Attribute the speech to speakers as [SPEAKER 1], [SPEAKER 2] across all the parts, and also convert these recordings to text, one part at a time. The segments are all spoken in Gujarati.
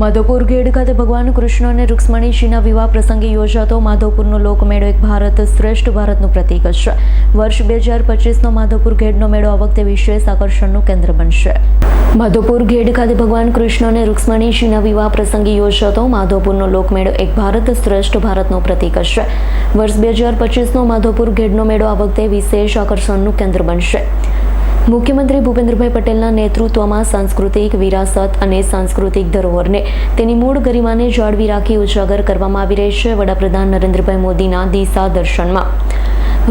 [SPEAKER 1] માધવપુર ગેડ ખાતે ભગવાન કૃષ્ણ અને રૂક્ષ્મણીજીના વિવાહ પ્રસંગે યોજાતો માધવપુરનો લોકમેળો એક ભારત શ્રેષ્ઠ ભારતનું પ્રતીક છે. વર્ષ બે હજાર પચીસનો માધવપુર ગેડનો મેળો આ વખતે વિશેષ આકર્ષણનું કેન્દ્ર બનશે. માધવપુર ગેડ ખાતે ભગવાન કૃષ્ણ અને રૂક્ષ્મણીજીના વિવાહ પ્રસંગે યોજાતો માધવપુરનો લોકમેળો એક ભારત શ્રેષ્ઠ ભારતનું પ્રતીક છે. વર્ષ બે હજાર પચીસનો માધવપુર ગેડનો મેળો આ વખતે વિશેષ આકર્ષણનું કેન્દ્ર બનશે. મુખ્યમંત્રી ભૂપેન્દ્રભાઈ પટેલના નેતૃત્વમાં સાંસ્કૃતિક વિરાસત અને સાંસ્કૃતિક ધરોહરને તેની મૂળ ગરિમાને જાળવી રાખી ઉજાગર કરવામાં આવી રહી છે વડાપ્રધાન નરેન્દ્રભાઈ મોદીના દિશા દર્શનમાં.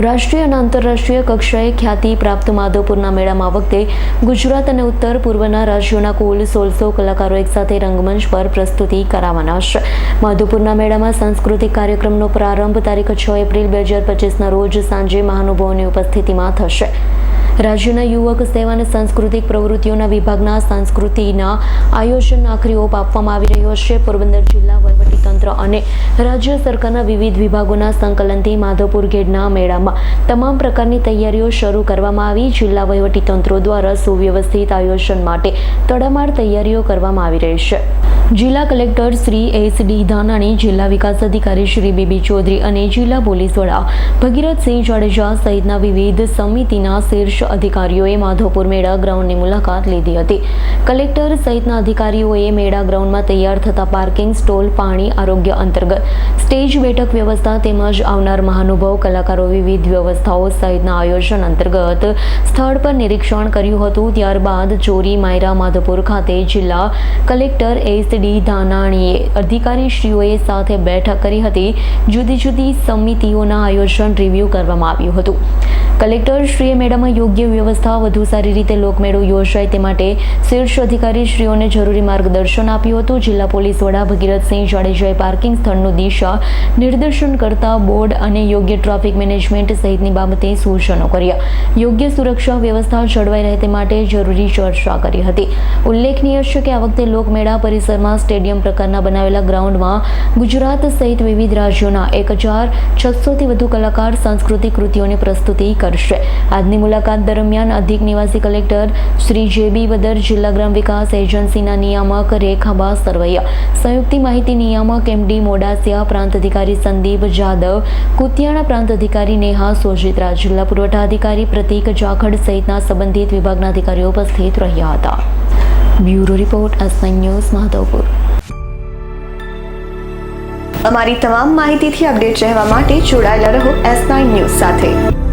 [SPEAKER 1] રાષ્ટ્રીય અને આંતરરાષ્ટ્રીય કક્ષાએ ખ્યાતિ પ્રાપ્ત માધવપુરના મેળામાં વખતે ગુજરાત અને ઉત્તર પૂર્વના રાજ્યોના કુલ સોળસો કલાકારો એકસાથે રંગમંચ પર પ્રસ્તુતિ કરાવવાના છે. માધવપુરના મેળામાં સાંસ્કૃતિક કાર્યક્રમનો પ્રારંભ તારીખ છ એપ્રિલ બે હજાર પચીસના રોજ સાંજે મહાનુભાવોની ઉપસ્થિતિમાં થશે. રાજ્યના યુવક, સેવા અને સાંસ્કૃતિક પ્રવૃત્તિઓના વિભાગના સંસ્કૃતિના આયોજન આખરી ઓપ આપવામાં આવી રહ્યો છે. પોરબંદર જિલ્લા વહીવટીતંત્ર અને રાજ્ય સરકારના વિવિધ વિભાગોના સંકલનથી માધવપુર ગેડના મેળામાં તમામ પ્રકારની તૈયારીઓ શરૂ કરવામાં આવી. જિલ્લા વહીવટીતંત્રો દ્વારા સુવ્યવસ્થિત આયોજન માટે તડામાર તૈયારીઓ કરવામાં આવી રહી છે. જિલ્લા collector Shri S D Dhanani, જિલ્લા વિકાસ અધિકારી શ્રી બીબી ચૌધરી અને જિલ્લા પોલીસ વડા ભગીરથસિંહ જાડેજા સહિતના વિવિધ સમિતિના શીર્ષ અધિકારીઓએ માધવપુર મેળા ગ્રાઉન્ડની મુલાકાત લીધી હતી. કલેક્ટર સહિતના અધિકારીઓએ મેળા ગ્રાઉન્ડમાં તૈયાર થતા પાર્કિંગ સ્ટોલ, પાણી, આરોગ્ય અંતર્ગત સ્ટેજ બેઠક વ્યવસ્થા તેમજ આવનાર મહાનુભાવ, કલાકારો વિવિધ વ્યવસ્થાઓ સહિતના આયોજન અંતર્ગત સ્થળ પર નિરીક્ષણ કર્યું હતું. ત્યારબાદ ચોરી માયરા માધવપુર ખાતે જિલ્લા કલેક્ટર એસ ડી ધાનાણીએ અધિકારીશ્રીઓએ સાથે બેઠક કરી હતી. જુદી જુદી સમિતિઓના આયોજન રિવ્યૂ કરવામાં આવ્યું હતું. કલેક્ટરશ્રીએ મેળામાં યોગ્ય વ્યવસ્થા વધુ સારી રીતે લોકમેળો યોજાય તે માટે શીર્ષ અધિકારીશ્રીઓને જરૂરી માર્ગદર્શન આપ્યું હતું. જિલ્લા પોલીસ વડા ભગીરથસિંહ જાડેજાએ પાર્કિંગ સ્થળનું દિશા નિર્દેશન કરતા બોર્ડ અને યોગ્ય ટ્રાફિક મેનેજમેન્ટ સહિતની બાબતે સૂચનો કર્યા. યોગ્ય સુરક્ષા વ્યવસ્થા જળવાઈ રહે તે માટે જરૂરી ચર્ચા કરી હતી. ઉલ્લેખનીય છે કે આ વખતે લોકમેળા પરિસરમાં સ્ટેડિયમ પ્રકારના બનાવેલા ગ્રાઉન્ડમાં ગુજરાત સહિત વિવિધ રાજ્યોના એક હજાર છસોથી વધુ કલાકાર સાંસ્કૃતિક કૃતિઓની પ્રસ્તુતિ કરશે. આજની મુલાકાત દરમિયાન અધિક નિવાસી કલેક્ટર શ્રી જેબી વદર જિલ્લા ગ્રામ વિકાસ એજન્સીના નિયામક રેખાબા સરવૈયા, સંયુક્ત માહિતી નિયામક એમડી મોડાસિયા, પ્રાંત અધિકારી સંદીપ જાદવ, કુતિયાણા પ્રાંત અધિકારી નેહા સોજિત્રા, જિલ્લા પુરવઠા અધિકારી પ્રતીક જાખડ સહિતના સંબંધિત વિભાગના અધિકારીઓ ઉપસ્થિત રહ્યા હતા. Bureau report S news, Madhavpur.
[SPEAKER 2] અમારી તમામ માહિતીથી અપડેટ રહેવા માટે જોડાયેલા રહો એસ ન્યૂઝ સાથે.